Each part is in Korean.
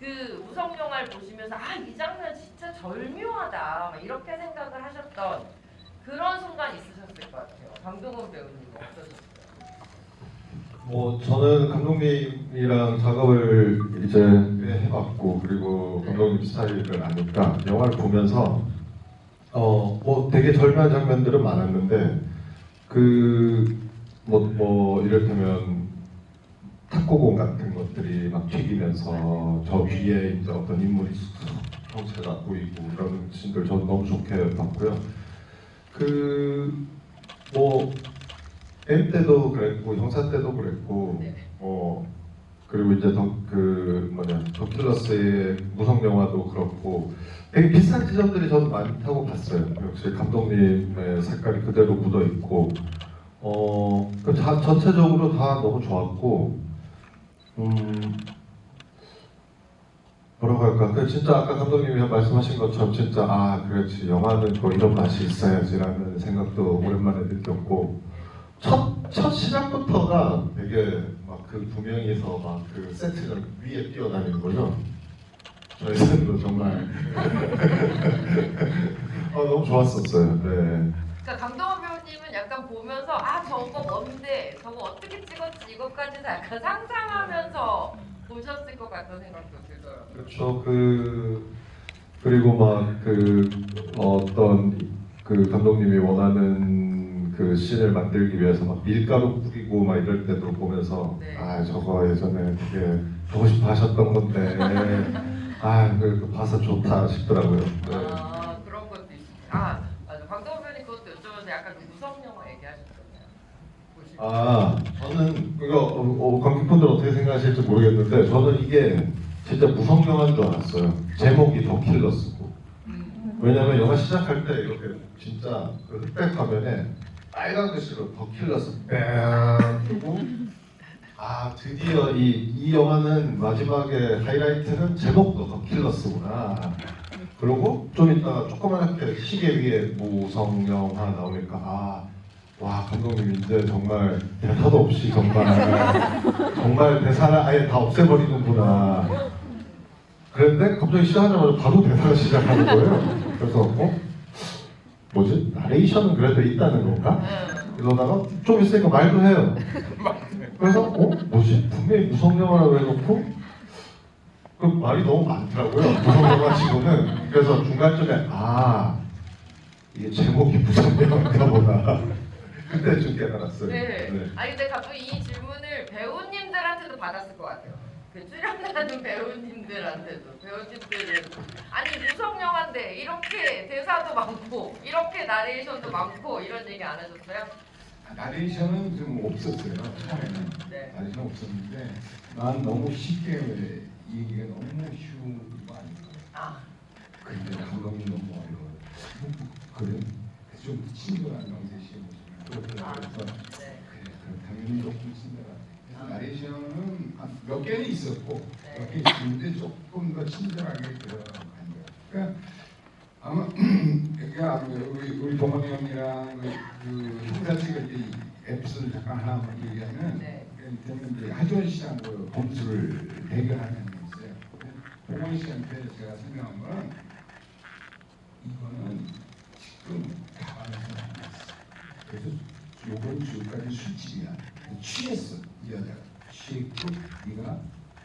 그 무성 영화를 보시면서 아 이 장면 진짜 절묘하다 막 이렇게 생각을 하셨던 그런 순간 있으셨을 것 같아요. 강동원 배우님 어떠셨어요? 뭐 저는 감독님이랑 작업을 이제 꽤 해봤고 그리고 감독님 스타일을 아니까 영화를 보면서 어 뭐 되게 절묘한 장면들은 많았는데 그 뭐 뭐 이를테면 탁구공 같은 것들이 막 튀기면서 저 위에 이제 어떤 인물이 형체가 보이고 그런 신들 저도 너무 좋게 봤고요. 그뭐 게임 때도 그랬고 형사 때도 그랬고 네. 어 그리고 이제 더, 그 뭐냐 더킬러스의 무성 영화도 그렇고 되게 비슷한 지점들이 저는 많다고 봤어요. 역시 감독님의 색깔이 그대로 묻어 있고 어 그 자, 전체적으로 다 너무 좋았고 음 뭐라고 할까 그 진짜 아까 감독님이 말씀하신 것처럼 진짜 아 그렇지 영화는 또 이런 맛이 있어야지라는 생각도 오랜만에 느꼈고 첫, 첫 시작부터가 되게 막 그 두 명이서 막 그 세트를 위에 뛰어다니는 거죠. 저희는 정말 어, 너무 좋았었어요. 네. 그러니까 강동원 배우 님은 약간 보면서 아 저거 뭔데 저거 어떻게 찍었지 이것까지 다 약간 상상하면서 보셨을 것 같다는 생각도 들어요. 그렇죠. 그 그리고 막 그 어떤 그 감독님이 원하는 그 씬을 만들기 위해서 막 밀가루 뿌리고 막 이럴 때도 보면서 네. 아 저거 예전에 되게 보고 싶어 하셨던 건데 아그 봐서 좋다 싶더라고요. 네. 아 그런 것도 있어요. 아 맞아 강동원 배우님 그것도 여쭤봐서 약간 그 무성 영화 얘기하셨잖아요. 보실 때. 아 저는 이거 어, 어, 관객분들 어떻게 생각하실지 모르겠는데 저는 이게 진짜 무성 영화인 줄 알았어요. 제목이 더 킬러스고. 음. 왜냐면 영화 시작할 때 이렇게 진짜 그 흑백 화면에 빨간 글씨로 더 킬러스 뺑 뜨고 아 드디어 이, 이 영화는 마지막에 하이라이트는 제목도 더 킬러스구나 그리고 좀 이따가 조그맣게 시계 위에 무성 영화 나오니까 아 와 감독님 이제 정말 대사도 없이 정말 정말 대사를 아예 다 없애버리는구나 그런데 갑자기 시작하자마자 바로 대사가 시작하는 거예요 그래서 어? 뭐지? 나레이션은 그래도 있다는 건가? 음. 이러다가 좀 있으니까 말도 해요. 그래서 어? 뭐지? 분명히 무성 영화라고 해놓고 그 말이 너무 많더라고요. 무성 영화 치고는 그래서 중간쯤에 아 이게 제목이 무성 영화인가 보다. 그때 좀 깨달았어요. 네. 네. 아니 근데 갑자기 이 질문을 배우님들한테도 받았을 것 같아요. 그 출연하는 배우님들한테도 배우님들은 아니 무성 영화인데 이렇게 대사도 많고 이렇게 나레이션도 많고 이런 얘기 안 하셨어요? 아, 나레이션은 좀 없었어요. 처음에는 네. 나레이션 없었는데 난 너무 쉽게 왜 얘기가 너무 쉬운 거 아닐까. 아 근데 감독님 너무 어려워요. 그래 좀 친절한 명세 씨의 모습 을 그래서 네. 그래 그렇다면 조금. 그래서 나레이션은 한몇 개는 있었고 네. 몇개 있는데 조금 더 친절하게 들어간 거예요. 그러니까 아마 그러니까 우리 우리 동원이 형이랑 그, 그 형사 측의 이 에피소드 잠깐 하나만 얘기하면 네. 저는 이제 하주원 씨랑 그 범수를 대결하는 게 있어요. 동원이 씨한테 제가 설명한 거는 이거는 지금. 그래서 요번 주까지 술집이야. 취했어 이 여자가 취했고 네가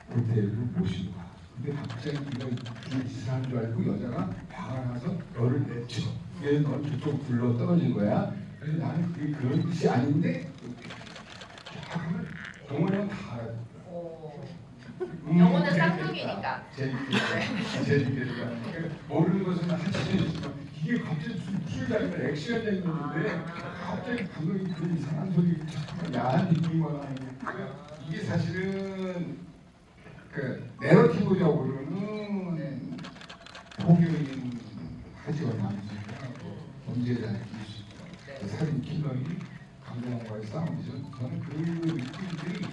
호텔을 모시고 가. 근데 갑자기 네가 무슨 짓을 한줄 알고 여자가 화가 나서 너를 내쳐. 얘넌 저쪽 굴러 떨어진 거야. 그래서 나는 그게 그런 뜻이 아닌데 하면 다. 음, 재밌겠다. 쌍둥이니까. 재밌겠다. 그러니까 모르는 것은 갑자기 무슨 무슨 자리면 액션 장면인데 갑자기 감독이 그런 이상한 소리 야한 느낌이 나는 거야. 이게 사실은 그 내러티브적으로는 폭력인 하지원 남자하고 범죄자의 기수 네. 그 살인 킬러이 강동원과의 싸움이죠. 저는 그 느낌들이